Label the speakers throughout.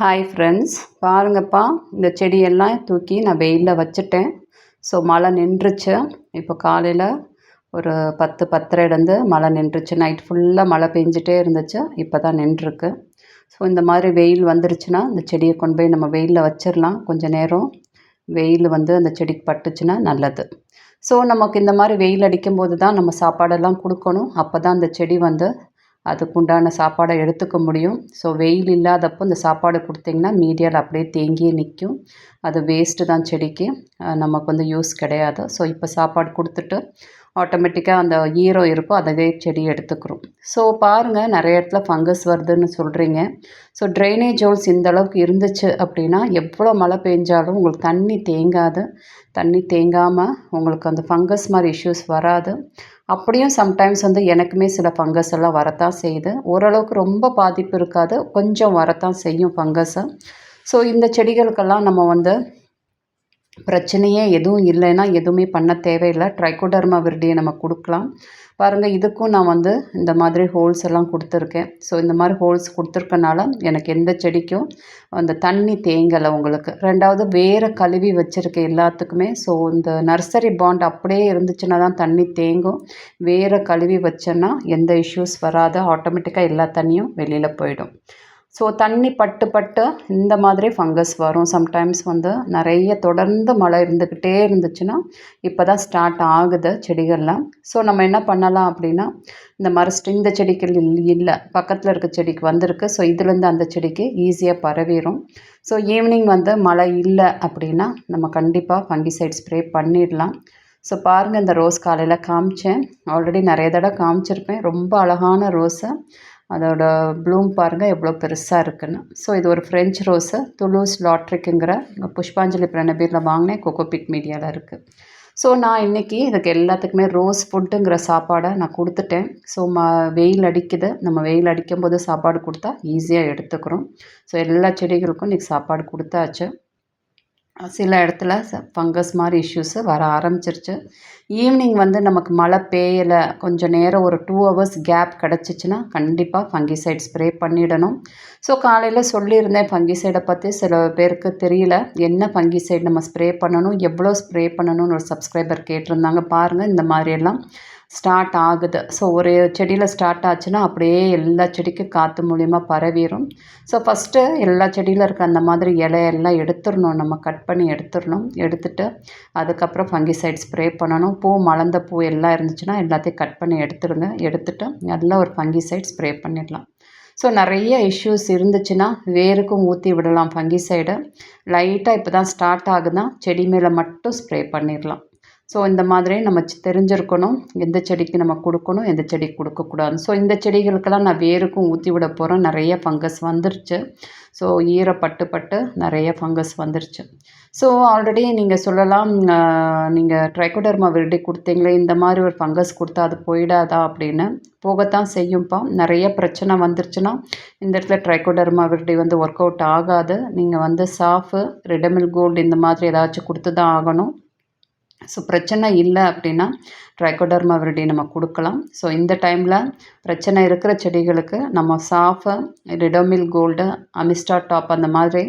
Speaker 1: Hi friends பாருங்கப்பா இந்த செடியெல்லாம் தூக்கி நான் வெயிலில் வச்சுட்டேன். ஸோ மழை நின்றுச்சு. இப்போ காலையில் ஒரு பத்து பத்தரை மழை நின்றுச்சு. நைட் ஃபுல்லாக மழை பெஞ்சிட்டே இருந்துச்சு. இப்போ தான் நின்றுருக்கு. ஸோ இந்த மாதிரி வெயில் வந்துருச்சுன்னா இந்த செடியை கொண்டு போய் நம்ம வெயிலில் வச்சிடலாம் கொஞ்சம் நேரம் வெயில் வந்து அந்த செடிக்கு பட்டுச்சுன்னா நல்லது. ஸோ நமக்கு இந்த மாதிரி வெயில் அடிக்கும்போது தான் நம்ம சாப்பாடெல்லாம் கொடுக்கணும். அப்போ தான் அந்த செடி வந்து அதுக்குண்டான சாப்பாடை எடுத்துக்க முடியும். ஸோ வெயில் இல்லாதப்போ இந்த சாப்பாடு கொடுத்திங்கன்னா மீடியாவில் அப்படியே தேங்கியே நிற்கும். அது வேஸ்ட்டு தான் செடிக்கு. நமக்கு வந்து யூஸ் கிடையாது. ஸோ இப்போ சாப்பாடு கொடுத்துட்டு ஆட்டோமேட்டிக்காக அந்த ஈரம் இருக்கும். அதவே செடி எடுத்துக்கிறோம். ஸோ பாருங்கள் நிறைய இடத்துல ஃபங்கஸ் வருதுன்னு சொல்கிறீங்க ஸோ ட்ரைனேஜ் ஹோல்ஸ் இந்த அளவுக்கு இருந்துச்சு அப்படின்னா எவ்வளோ மழை பெஞ்சாலும் உங்களுக்கு தண்ணி தேங்காது. தண்ணி தேங்காமல் உங்களுக்கு அந்த ஃபங்கஸ் மாதிரி இஷ்யூஸ் வராது. அப்படியும் சம்டைம்ஸ் வந்து எனக்குமே சில ஃபங்கஸ் எல்லாம் வரத்தான் செய்யுது. ஓரளவுக்கு ரொம்ப பாதிப்பு இருக்காது. கொஞ்சம் வரத்தான் செய்யும் ஃபங்கஸை ஸோ இந்த செடிகளுக்கெல்லாம் நம்ம வந்து பிரச்சனையே எதுவும் இல்லைன்னா எதுவுமே பண்ண தேவையில்லை. ட்ரைகோடர்மா விருடியை நம்ம கொடுக்கலாம். பாருங்கள் இதுக்கும் நான் வந்து இந்த மாதிரி ஹோல்ஸ் எல்லாம் கொடுத்துருக்கேன். ஸோ இந்த மாதிரி ஹோல்ஸ் கொடுத்துருக்கனால எனக்கு எந்த செடிக்கும் அந்த தண்ணி தேங்கலை உங்களுக்கு. ரெண்டாவது வேறு கழுவி வச்சுருக்கேன் எல்லாத்துக்குமே ஸோ இந்த நர்சரி பாண்ட் அப்படியே இருந்துச்சுன்னா தான் தண்ணி தேங்கும். வேறு கழுவி வச்சேன்னா எந்த இஷ்யூஸ் வராது. ஆட்டோமேட்டிக்காக எல்லா தண்ணியும் வெளியில் போயிடும். ஸோ தண்ணி பட்டு பட்டு இந்த மாதிரி ஃபங்கஸ் வரும். சம்டைம்ஸ் வந்து நிறைய தொடர்ந்து மழை இருந்துக்கிட்டே இருந்துச்சுன்னா இப்போ தான் ஸ்டார்ட் ஆகுது செடிகள்லாம் ஸோ நம்ம என்ன பண்ணலாம் அப்படின்னா இந்த மரஸ்ட் இந்த செடிக்கு இல்லை பக்கத்தில் இருக்க செடிக்கு வந்திருக்கு. ஸோ இதுலேருந்து அந்த செடிக்கு ஈஸியாக பரவிடும் ஸோ ஈவினிங் வந்து மழை இல்லை அப்படின்னா நம்ம கண்டிப்பாக ஃபங்கிசைட் ஸ்ப்ரே பண்ணிடலாம். ஸோ பாருங்கள் இந்த ரோஸ் காலையில் காமிச்சேன். ஆல்ரெடி நிறைய தடவை காமிச்சிருப்பேன். ரொம்ப அழகான ரோஸை அதோட ப்ளூம் பாருங்கள் எவ்வளோ பெருசாக இருக்குன்னு. ஸோ இது ஒரு ஃப்ரெஞ்ச் ரோஸு துளூஸ் லாட்ரிக்குங்கிற புஷ்பாஞ்சலி பிரணபீரில் வாங்கினேன் கொக்கோபிட் மீடியாவில் இருக்குது ஸோ நான் இன்றைக்கி இதுக்கு எல்லாத்துக்குமே ரோஸ் ஃபுட்டுங்கிற சாப்பாடை நான் கொடுத்துட்டேன். ஸோ ம வெயில் அடிக்குது. நம்ம வெயில் அடிக்கும் போது சாப்பாடு கொடுத்தா ஈஸியாக எடுத்துக்கிறோம். ஸோ எல்லா செடிகளுக்கும் இன்றைக்கி சாப்பாடு கொடுத்தாச்சு. சில இடத்துல ஃபங்கஸ் மாதிரி இஷ்யூஸு வர ஆரம்பிச்சிருச்சு. ஈவினிங் வந்து நமக்கு மழை பெய்யலை. கொஞ்சம் நேரம் ஒரு டூ ஹவர்ஸ் கேப் கிடச்சிச்சின்னா கண்டிப்பாக ஃபங்கிசைட் ஸ்ப்ரே பண்ணிடணும். ஸோ காலையில் சொல்லியிருந்தேன் ஃபங்கிசைடை பற்றி சில பேருக்கு தெரியல. என்ன ஃபங்கிசைட் நம்ம ஸ்ப்ரே பண்ணணும்? எவ்வளோ ஸ்ப்ரே பண்ணணும்னு ஒரு சப்ஸ்கிரைபர் கேட்டிருந்தாங்க. பாருங்கள் இந்த மாதிரியெல்லாம் ஸ்டார்ட் ஆகுது. ஸோ ஒரு செடியில் ஸ்டார்ட் ஆச்சுன்னா அப்படியே எல்லா செடிக்கும் காற்று மூலிமா பரவிடும் ஸோ ஃபஸ்ட்டு எல்லா செடியில் இருக்க அந்த மாதிரி இலையெல்லாம் எடுத்துடணும். நம்ம கட் பண்ணி எடுத்துடணும். எடுத்துட்டு அதுக்கப்புறம் ஃபங்கிசைட் ஸ்ப்ரே பண்ணணும். பூ மலர்ந்த பூ எல்லாம் இருந்துச்சுன்னா எல்லாத்தையும் கட் பண்ணி எடுத்துடுங்க. எடுத்துட்டு நல்லா ஒரு ஃபங்கிசைட் ஸ்ப்ரே பண்ணிடலாம். ஸோ நிறைய இஷ்யூஸ் இருந்துச்சுன்னா வேருக்கும் ஊற்றி விடலாம் ஃபங்கிசைடை லைட்டாக இப்போ தான் ஸ்டார்ட் ஆகுதுன்னா செடி மேலே மட்டும் ஸ்ப்ரே பண்ணிடலாம். ஸோ இந்த மாதிரி நம்ம தெரிஞ்சிருக்கணும். எந்த செடிக்கு நம்ம கொடுக்கணும் எந்த செடிக்கு கொடுக்கக்கூடாது ஸோ இந்த செடிகளுக்கெல்லாம் நான் வேருக்கும் ஊற்றி விட போகிறேன் நிறைய ஃபங்கஸ் வந்துருச்சு. ஸோ ஈரப்பட்டு பட்டு நிறைய ஃபங்கஸ் வந்துருச்சு. ஸோ ஆல்ரெடி நீங்கள் சொல்லலாம் நீங்கள் ட்ரைகோடர்மா விருடி கொடுத்தீங்களே இந்த மாதிரி ஒரு ஃபங்கஸ் கொடுத்தா அது போயிடாதா அப்படின்னு. போகத்தான் செய்யும்ப்பா நிறைய பிரச்சனை வந்துருச்சுன்னா இந்த இடத்துல ட்ரைகோடர்மா விருடி வந்து ஒர்க் அவுட் ஆகாது. நீங்கள் வந்து சாஃபு ரெடமில் கோல்டு இந்த மாதிரி ஏதாச்சும் கொடுத்து தான் ஆகணும். ஸோ பிரச்சனை இல்லை அப்படின்னா ட்ரைகோடர்மா விரடி நம்ம கொடுக்கலாம். ஸோ இந்த டைமில் பிரச்சனை இருக்கிற செடிகளுக்கு நம்ம சாஃபை ரிடோமில் கோல்டு அமிஸ்டா டாப் அந்த மாதிரி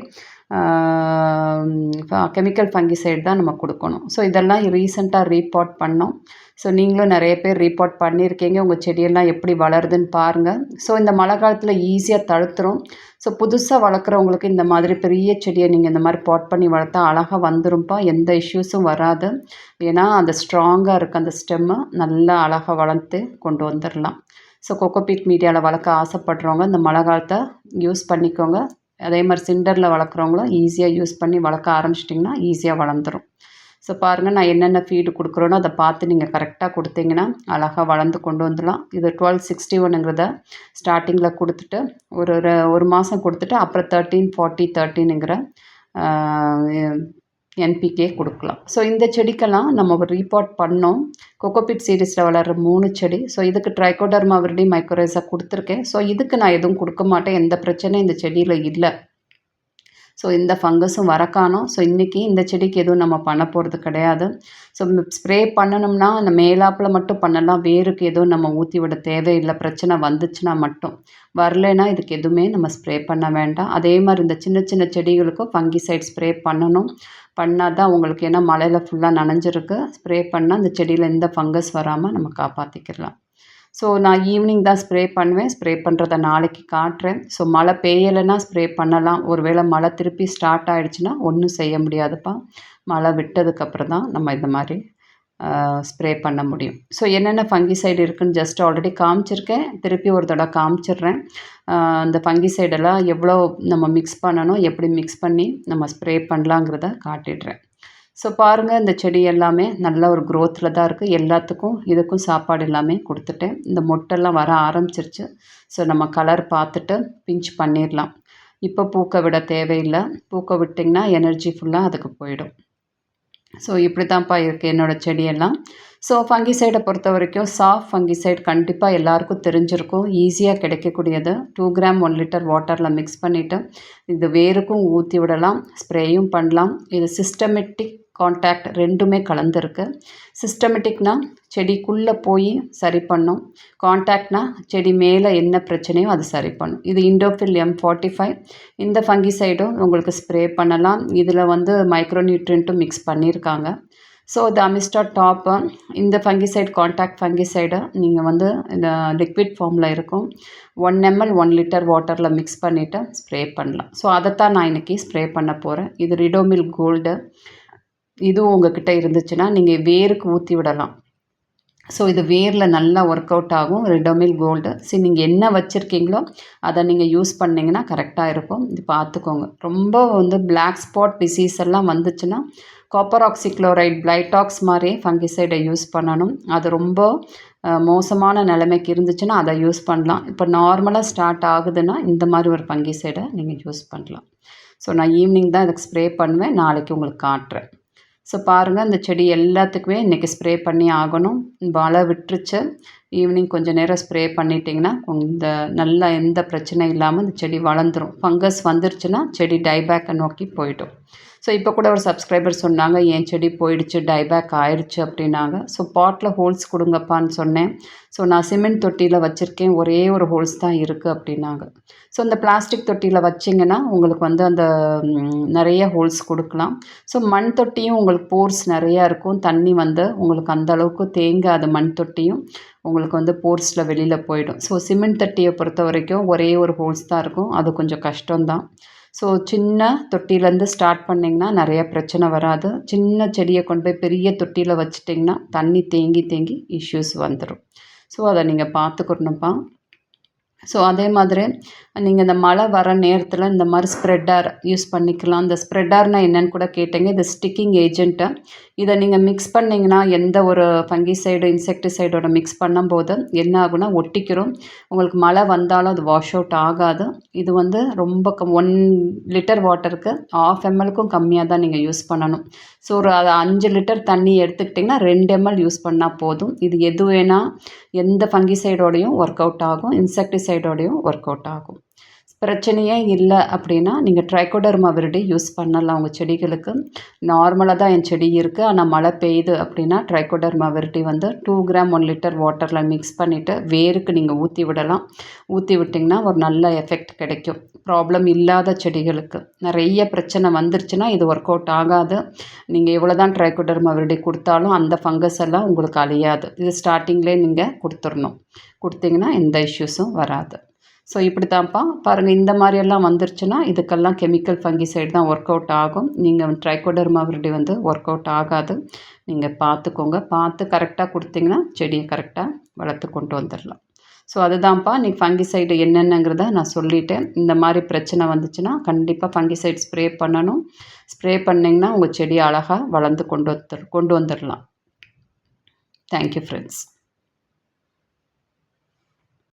Speaker 1: கெமிக்கல் ஃபங்கிசைடு தான் நம்ம கொடுக்கணும். ஸோ இதெல்லாம் ரீசெண்டாக ரீப்போர்ட் பண்ணோம். ஸோ நீங்களும் நிறைய பேர் ரீப்போர்ட் பண்ணியிருக்கீங்க. உங்கள் செடியெல்லாம் எப்படி வளருதுன்னு பாருங்கள் ஸோ இந்த மழை காலத்தில் ஈஸியாக தழுத்துரும். ஸோ புதுசாக வளர்க்குறவங்களுக்கு இந்த மாதிரி பெரிய செடியை நீங்கள் இந்த மாதிரி பாட் பண்ணி வளர்த்தா அழகாக வந்துரும்ப்பா எந்த இஷ்யூஸும் வராது. ஏன்னா அந்த ஸ்ட்ராங்காக இருக்க. அந்த ஸ்டெம்மை நல்லா அழகாக வளர்த்து கொண்டு வந்துடலாம் ஸோ கொக்கோபீட் மீடியாவில் வளர்க்க ஆசைப்படுறவங்க இந்த மழை காலத்தை யூஸ் பண்ணிக்கோங்க. அதே மாதிரி சிண்டரில் வளர்க்குறவங்களும் ஈஸியாக யூஸ் பண்ணி வளர்க்க ஆரம்பிச்சிட்டிங்கன்னா ஈஸியாக வளர்ந்துடும் ஸோ பாருங்கள் நான் என்னென்ன ஃபீடு கொடுக்குறோனோ அதை பார்த்து நீங்கள் கரெக்டாக கொடுத்தீங்கன்னா அழகாக வளர்ந்து கொண்டு வந்துடலாம். இது டுவெல் சிக்ஸ்டி ஒன்னுங்கிறத ஸ்டார்டிங்கில் கொடுத்துட்டு ஒரு ஒரு மாதம் கொடுத்துட்டு அப்புறம் தேர்ட்டீன் ஃபார்ட்டி தேர்ட்டினுங்கிற என்பிகே கொடுக்கலாம். ஸோ இந்த செடிக்கெல்லாம் நம்ம ஒரு ரீபார்ட் பண்ணோம். கொக்கோபிட் சீரீஸில் வளர்கிற மூணு செடி. ஸோ இதுக்கு ட்ரைகோடர்மா விரடி மைக்ரோரைஸாக கொடுத்துருக்கேன். ஸோ இதுக்கு நான் எதுவும் கொடுக்க மாட்டேன். எந்த பிரச்சனையும் இந்த செடியில் இல்லை. ஸோ இந்த ஃபங்கஸும் வர காணோம் ஸோ இன்றைக்கி இந்த செடிக்கு எதுவும் நம்ம பண்ண போகிறது கிடையாது. ஸோ ஸ்ப்ரே பண்ணணும்னா அந்த மேலாப்பில் மட்டும் பண்ணலாம். வேருக்கு எதுவும் நம்ம ஊற்றி விட தேவையில்லை. பிரச்சனை வந்துச்சுன்னா மட்டும். வரலைன்னா இதுக்கு எதுவுமே நம்ம ஸ்ப்ரே பண்ண வேண்டாம். அதே மாதிரி இந்த சின்ன சின்ன செடிகளுக்கும் ஃபங்கிசைட் ஸ்ப்ரே பண்ணணும். பண்ணால் தான் உங்களுக்கு ஏன்னா மழையில் ஃபுல்லாக நனைஞ்சிருக்கு. ஸ்ப்ரே பண்ணால் அந்த செடியில் எந்த ஃபங்கஸ் வராமல் நம்ம காப்பாற்றிக்கிடலாம் ஸோ நான் ஈவினிங் தான் ஸ்ப்ரே பண்ணுவேன். ஸ்ப்ரே பண்ணுறத நாளைக்கு காட்டுறேன். ஸோ மழை பெய்யலைன்னா ஸ்ப்ரே பண்ணலாம். ஒரு வேளை மழை திருப்பி ஸ்டார்ட் ஆகிடுச்சின்னா ஒன்றும் செய்ய முடியாதுப்பா. மழை விட்டதுக்கப்புறம் தான் நம்ம இந்த மாதிரி ஸ்ப்ரே பண்ண முடியும். ஸோ என்னென்ன ஃபங்கிசைடு இருக்குதுன்னு ஜஸ்ட் ஆல்ரெடி காமிச்சிருக்கேன். திருப்பி ஒரு தடவை காமிச்சிடுறேன். அந்த ஃபங்கிசைடெல்லாம் எவ்வளோ நம்ம மிக்ஸ் பண்ணணும் எப்படி மிக்ஸ் பண்ணி நம்ம ஸ்ப்ரே பண்ணலாங்கிறத காட்டிடுறேன். ஸோ பாருங்கள் இந்த செடி எல்லாமே நல்ல ஒரு க்ரோத்தில் தான் இருக்குது எல்லாத்துக்கும் இதுக்கும் சாப்பாடு எல்லாமே கொடுத்துட்டேன். இந்த மொட்டெல்லாம் வர ஆரம்பிச்சிருச்சு. ஸோ நம்ம கலர் பார்த்துட்டு பிஞ்ச் பண்ணிடலாம். இப்போ பூக்க விட தேவையில்லை. பூக்க விட்டிங்கன்னா எனர்ஜி ஃபுல்லாக அதுக்கு போயிடும். ஸோ இப்படி தான்ப்பா இருக்குது என்னோடய செடியெல்லாம். ஸோ ஃபங்கிசைடை பொறுத்த வரைக்கும் சாஃப்ட் ஃபங்கிசைட் கண்டிப்பாக எல்லாருக்கும் தெரிஞ்சிருக்கும். ஈஸியாக கிடைக்கக்கூடியது. டூ கிராம் ஒன் லிட்டர் வாட்டரில் மிக்ஸ் பண்ணிவிட்டு இது வேருக்கும் ஊற்றி விடலாம். ஸ்ப்ரேயும் பண்ணலாம். இது சிஸ்டமெட்டிக் காண்டாக்ட் ரெண்டுமே கலந்துருக்கு. சிஸ்டமெட்டிக்னால் செடிக்குள்ளே போய் சரி பண்ணும். காண்டாக்ட்னால் செடி மேலே என்ன பிரச்சனையோ அது சரி பண்ணும். இது இண்டோஃபில் எம் ஃபார்ட்டி ஃபைவ் இந்த ஃபங்கிசைடும் உங்களுக்கு ஸ்ப்ரே பண்ணலாம். இதில் வந்து மைக்ரோ நியூட்ரியன்ட்டும் மிக்ஸ் பண்ணியிருக்காங்க ஸோ த அமிஸ்டா டாப்பு இந்த ஃபங்கிசைட் ஃபங்கி ஃபங்கிசைடை நீங்கள் வந்து இந்த லிக்விட் ஃபார்மில் இருக்கும். ஒன் எம்எல் ஒன் லிட்டர் வாட்டரில் மிக்ஸ் பண்ணிவிட்டு ஸ்ப்ரே பண்ணலாம். ஸோ அதைத்தான் நான் இன்றைக்கி ஸ்ப்ரே பண்ண போகிறேன் இது ரிடோமில் கோல்டு இதுவும் உங்ககிட்ட இருந்துச்சுன்னா நீங்கள் வேருக்கு ஊற்றி விடலாம். ஸோ இது வேரில் நல்லா ஒர்க் அவுட் ஆகும். ரெடோமில் கோல்டு சரி நீங்கள் என்ன வச்சுருக்கீங்களோ அதை நீங்கள் யூஸ் பண்ணிங்கன்னா கரெக்டாக இருக்கும். இது பார்த்துக்கோங்க ரொம்ப வந்து பிளாக் ஸ்பாட் டிசீஸ் எல்லாம் வந்துச்சுன்னா காப்பர் ஆக்சிக்ளோரைட் பிளைடாக்ஸ் மாதிரி ஃபங்கிசைடை யூஸ் பண்ணணும். அது ரொம்ப மோசமான நிலைமைக்கு இருந்துச்சுன்னா அதை யூஸ் பண்ணலாம். இப்போ நார்மலாக ஸ்டார்ட் ஆகுதுன்னா இந்த மாதிரி ஒரு ஃபங்கிசைடை நீங்கள் யூஸ் பண்ணலாம். ஸோ நான் ஈவினிங் தான் இதுக்கு ஸ்ப்ரே பண்ணுவேன். நாளைக்கு உங்களுக்கு காட்டுறேன். ஸோ பாருங்கள் அந்த செடி எல்லாத்துக்குமே இன்றைக்கி ஸ்ப்ரே பண்ணி ஆகணும். மழை விட்டுருச்சு. ஈவினிங் கொஞ்சம் நேரம் ஸ்ப்ரே பண்ணிட்டிங்கன்னா இந்த நல்லா எந்த பிரச்சனையும் இல்லாமல் இந்த செடி வளர்ந்துடும் ஃபங்கஸ் வந்துருச்சுன்னா செடி டைபேக்கை நோக்கி போயிடும். ஸோ இப்போ கூட ஒரு சப்ஸ்கிரைபர் சொன்னாங்க என் செடி போயிடுச்சு டைபேக் ஆயிடுச்சு அப்படின்னாங்க. ஸோ பாட்டில் ஹோல்ஸ் கொடுங்கப்பான்னு சொன்னேன். ஸோ நான் சிமெண்ட் தொட்டியில் வச்சுருக்கேன் ஒரே ஒரு ஹோல்ஸ் தான் இருக்குது அப்படின்னாங்க. ஸோ இந்த பிளாஸ்டிக் தொட்டியில் வச்சிங்கன்னா உங்களுக்கு வந்து அந்த நிறைய ஹோல்ஸ் கொடுக்கலாம். ஸோ மண் தொட்டியும் உங்களுக்கு போர்ஸ் நிறையா இருக்கும். தண்ணி வந்து உங்களுக்கு அந்த அளவுக்கு தேங்காது மண் தொட்டியும். உங்களுக்கு வந்து போர்ஸில் வெளியில் போயிடும். ஸோ சிமெண்ட் தட்டியை பொறுத்த வரைக்கும் ஒரே ஒரு ஹோல்ஸ் தான் இருக்கும். அது கொஞ்சம் கஷ்டம்தான். ஸோ சின்ன தொட்டிலேருந்து ஸ்டார்ட் பண்ணிங்கன்னா நிறைய பிரச்சனை வராது. சின்ன செடியை கொண்டு போய் பெரிய தொட்டியில் வச்சிட்டிங்கன்னா தண்ணி தேங்கி தேங்கி இஷ்யூஸ் வந்துடும் ஸோ அதை நீங்கள் பார்த்துக்கணும்ப்பா. ஸோ அதே மாதிரி நீங்கள் இந்த மழை வர நேரத்தில் இந்த மாதிரி ஸ்ப்ரெட்டார் யூஸ் பண்ணிக்கலாம். இந்த ஸ்ப்ரெட்டார்னால் என்னென்னு கூட கேட்டீங்க. இது ஸ்டிக்கிங் ஏஜென்ட்டு இதை நீங்கள் மிக்ஸ் பண்ணிங்கன்னா எந்த ஒரு ஃபங்கிசைடு இன்செக்டிசைடோட மிக்ஸ் பண்ணும்போது என்ன ஆகுனா ஒட்டிக்கிறோம் உங்களுக்கு மழை வந்தாலும் அது வாஷ் அவுட் ஆகாது. இது வந்து ரொம்ப கம் ஒன் லிட்டர் வாட்டருக்கு ஆஃப் எம்எல்க்கும் கம்மியாக தான் நீங்கள் யூஸ் பண்ணணும். ஸோ ஒரு அது அஞ்சு லிட்டர் தண்ணி எடுத்துக்கிட்டிங்கன்னா ரெண்டு எம்எல் யூஸ் பண்ணால் போதும். இது எது வேணால் எந்த ஃபங்கிசைடோடையும் ஒர்க் அவுட் ஆகும். இன்செக்டிசைட் சைடோடையும் ஒர்க் அவுட் ஆகும். பிரச்சனையே இல்லை அப்படின்னா நீங்கள் ட்ரைகோடர்மா விரடி யூஸ் பண்ணலாம் உங்கள் செடிகளுக்கு. நார்மலாக தான் என் செடி இருக்குது ஆனால் மழை பெய்யுது அப்படின்னா ட்ரைகோடர்மா விரட்டி வந்து டூ கிராம் ஒன் லிட்டர் வாட்டரில் மிக்ஸ் பண்ணிவிட்டு வேருக்கு நீங்கள் ஊற்றி விடலாம். ஊற்றி விட்டிங்கன்னா ஒரு நல்ல எஃபெக்ட் கிடைக்கும். ப்ராப்ளம் இல்லாத செடிகளுக்கு. நிறைய பிரச்சனை வந்துருச்சுன்னா இது ஒர்க் அவுட் ஆகாது. நீங்கள் எவ்வளோ தான் ட்ரைகோடர்மா விரடி கொடுத்தாலும் அந்த ஃபங்கஸ் எல்லாம் உங்களுக்கு அழியாது. இது ஸ்டார்டிங்லேயே நீங்கள் கொடுத்துடணும். கொடுத்தீங்கன்னா எந்த இஷ்யூஸும் வராது. ஸோ இப்படி தான்ப்பா பாருங்கள் இந்த மாதிரியெல்லாம் வந்துருச்சுன்னா இதுக்கெல்லாம் கெமிக்கல் ஃபங்கி சைடு தான் ஒர்க் அவுட் ஆகும். நீங்கள் ட்ரைகோடர்மாவிரடி வந்து ஒர்க் அவுட் ஆகாது. நீங்கள் பார்த்துக்கோங்க. பார்த்து கரெக்டாக கொடுத்தீங்கன்னா செடியை கரெக்டாக வளர்த்து கொண்டு வந்துடலாம். ஸோ அதுதான்ப்பா நீ ஃபங்கிசைடு என்னென்னங்கிறத நான் சொல்லிட்டேன். இந்த மாதிரி பிரச்சனை வந்துச்சுன்னா கண்டிப்பாக ஃபங்கிசைட் ஸ்ப்ரே பண்ணணும். ஸ்ப்ரே பண்ணிங்கன்னா உங்கள் செடி அழகாக வளர்ந்து கொண்டு வந்து கொண்டு வந்துடலாம் தேங்க்யூ ஃப்ரெண்ட்ஸ்